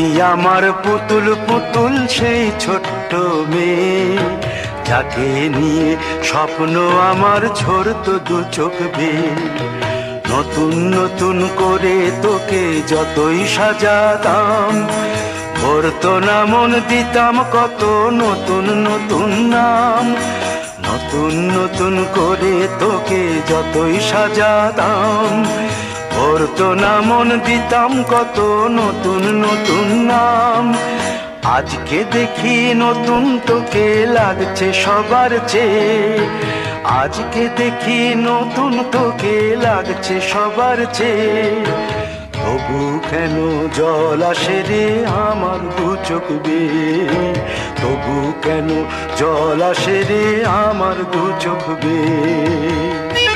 কি আমার পুতুল পুতুল সেই ছোট্ট মেয়ে। যাকে নিয়ে স্বপ্ন আমার ছোড়ত দু চোখ নতুন নতুন করে তোকে যতই সাজাতাম, ভরতো না মন দিতাম কত নতুন নতুন নাম। নতুন নতুন করে তোকে যতই সাজাতাম ভরতো না মন দিতাম কত নতুন নতুন নাম। আজকে দেখি নতুন তোকে লাগছে সবার চেয়ে। আজকে দেখি নতুন তোকে লাগছে সবার চেয়ে। তবু কেন জল আসে রে আমার দু চোখ বেয়ে? তবু কেন জল আসে রে আমার দু চোখ বেয়ে?